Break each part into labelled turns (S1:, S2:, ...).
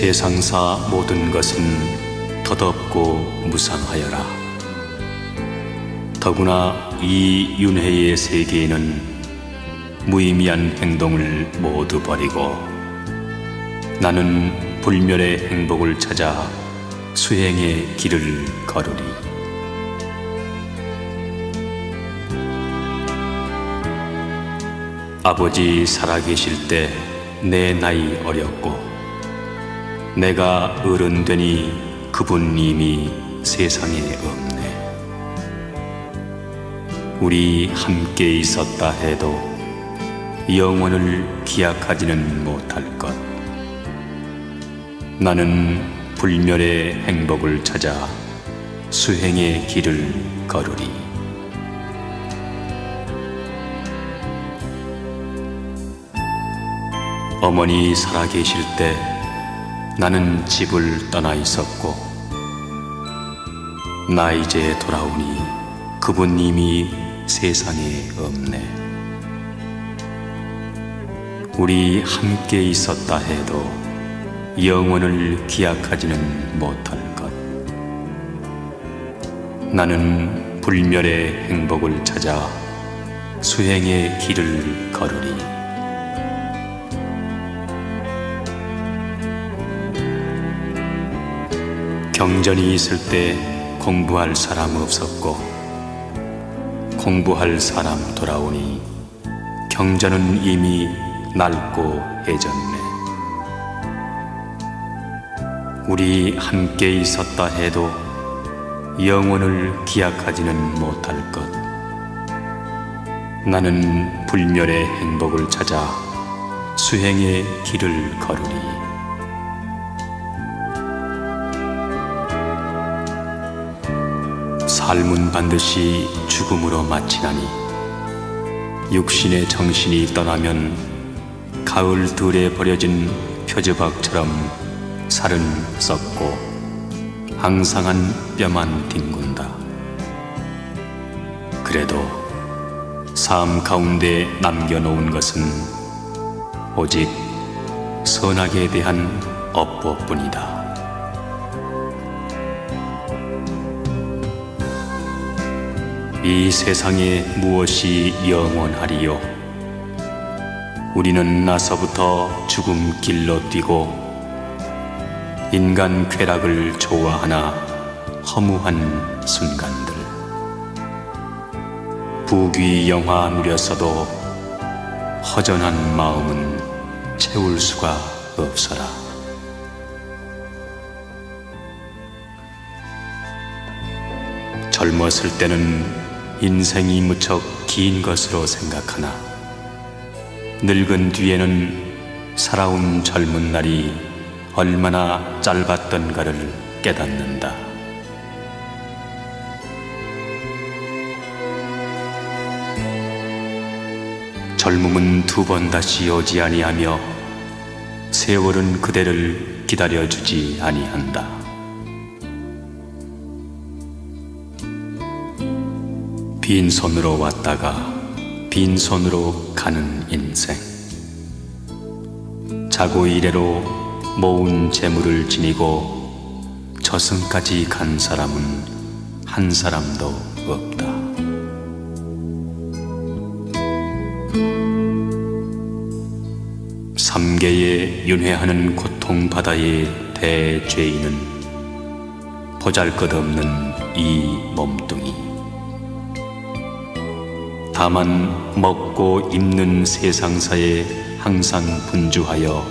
S1: 세상사 모든 것은 덧없고 무상하여라. 더구나 이 윤회의 세계에는 무의미한 행동을 모두 버리고 나는 불멸의 행복을 찾아 수행의 길을 걸으리. 아버지 살아계실 때 내 나이 어렸고 내가 어른 되니 그분 이미 세상에 없네. 우리 함께 있었다 해도 영원을 기약하지는 못할 것. 나는 불멸의 행복을 찾아 수행의 길을 걸으리. 어머니 살아계실 때 나는 집을 떠나 있었고 나 이제 돌아오니 그분 님이 세상에 없네. 우리 함께 있었다 해도 영원을 기약하지는 못할 것. 나는 불멸의 행복을 찾아 수행의 길을 걸으리. 경전이 있을 때 공부할 사람 없었고 공부할 사람 돌아오니 경전은 이미 낡고 해졌네. 우리 함께 있었다 해도 영원을 기약하지는 못할 것. 나는 불멸의 행복을 찾아 수행의 길을 걸으리. 삶은 반드시 죽음으로 마치나니 육신의 정신이 떠나면 가을 들에 버려진 표지박처럼 살은 썩고 항상한 뼈만 뒹군다. 그래도 삶 가운데 남겨놓은 것은 오직 선악에 대한 업보뿐이다. 이 세상에 무엇이 영원하리요? 우리는 나서부터 죽음 길로 뛰고 인간 쾌락을 좋아하나 허무한 순간들. 부귀 영화 누렸어도 허전한 마음은 채울 수가 없어라. 젊었을 때는 인생이 무척 긴 것으로 생각하나 늙은 뒤에는 살아온 젊은 날이 얼마나 짧았던가를 깨닫는다. 젊음은 두 번 다시 오지 아니하며 세월은 그대를 기다려주지 아니한다. 빈손으로 왔다가 빈손으로 가는 인생. 자고 이래로 모은 재물을 지니고 저승까지 간 사람은 한 사람도 없다. 삼계에 윤회하는 고통 바다의 대죄인은 보잘것없는 이 몸뚱이. 다만 먹고 입는 세상사에 항상 분주하여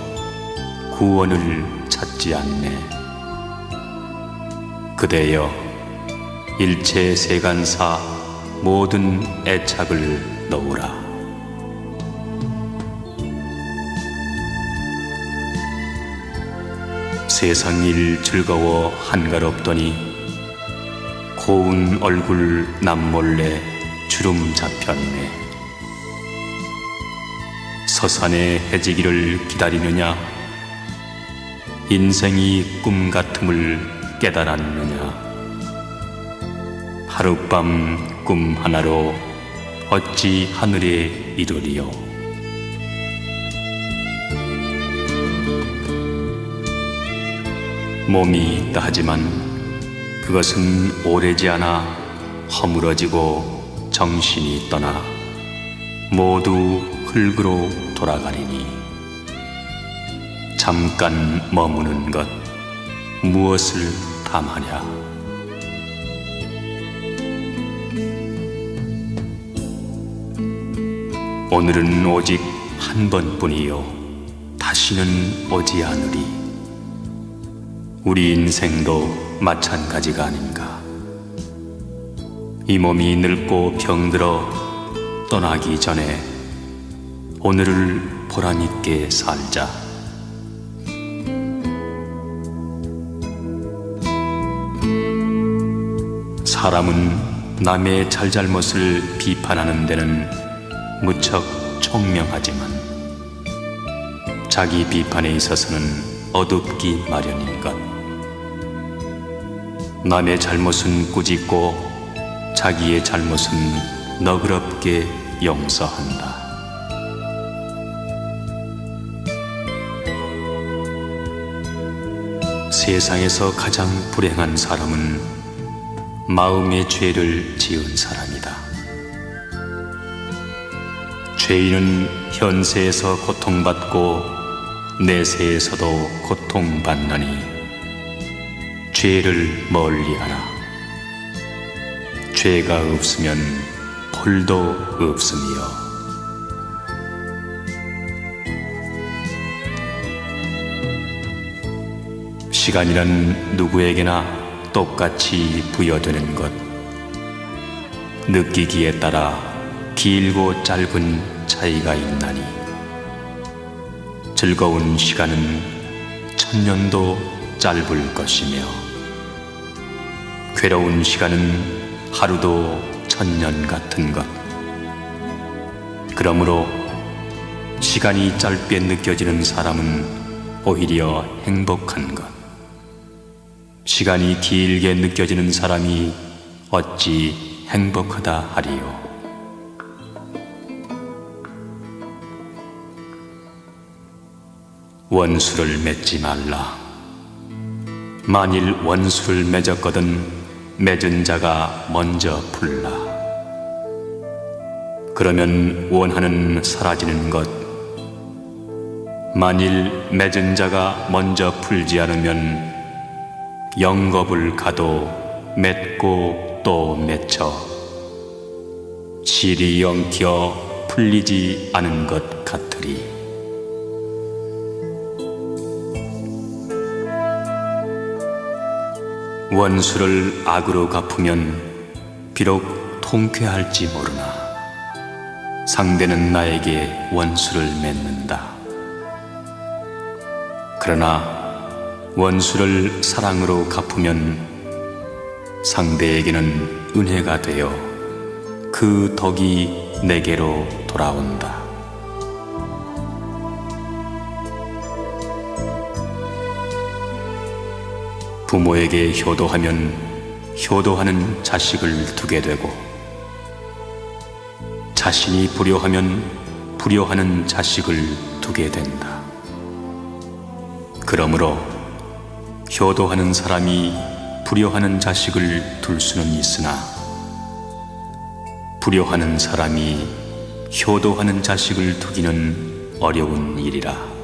S1: 구원을 찾지 않네. 그대여 일체 세간사 모든 애착을 놓으라. 세상 일 즐거워 한가롭더니 고운 얼굴 남몰래 주름 잡혔네. 서산의 해지기를 기다리느냐? 인생이 꿈 같음을 깨달았느냐? 하룻밤 꿈 하나로 어찌 하늘에 이르리요? 몸이 있다 하지만 그것은 오래지 않아 허물어지고 정신이 떠나 모두 흙으로 돌아가리니 잠깐 머무는 것 무엇을 탐하냐? 오늘은 오직 한 번뿐이요. 다시는 오지 않으리. 우리 인생도 마찬가지가 아닌가 이 몸이 늙고 병들어 떠나기 전에 오늘을 보람있게 살자 사람은 남의 잘잘못을 비판하는 데는 무척 총명하지만 자기 비판에 있어서는 어둡기 마련인 것. 남의 잘못은 꾸짖고 자기의 잘못은 너그럽게 용서한다. 세상에서 가장 불행한 사람은 마음의 죄를 지은 사람이다. 죄인은 현세에서 고통받고 내세에서도 고통받나니 죄를 멀리하라. 죄가 없으면 폴도 없으며 시간이란 누구에게나 똑같이 부여되는 것. 느끼기에 따라 길고 짧은 차이가 있나니 즐거운 시간은 천년도 짧을 것이며 괴로운 시간은 하루도 천년 같은 것. 그러므로 시간이 짧게 느껴지는 사람은 오히려 행복한 것. 시간이 길게 느껴지는 사람이 어찌 행복하다 하리요. 원수를 맺지 말라. 만일 원수를 맺었거든 맺은 자가 먼저 풀라. 그러면 원하는 사라지는 것. 만일 맺은 자가 먼저 풀지 않으면 영겁을 가도 맺고 또 맺혀 실이 엉켜 풀리지 않은 것 같으리. 원수를 악으로 갚으면 비록 통쾌할지 모르나 상대는 나에게 원수를 맺는다. 그러나 원수를 사랑으로 갚으면 상대에게는 은혜가 되어 그 덕이 내게로 돌아온다. 부모에게 효도하면 효도하는 자식을 두게 되고 자신이 불효하면 불효하는 자식을 두게 된다. 그러므로 효도하는 사람이 불효하는 자식을 둘 수는 있으나 불효하는 사람이 효도하는 자식을 두기는 어려운 일이라.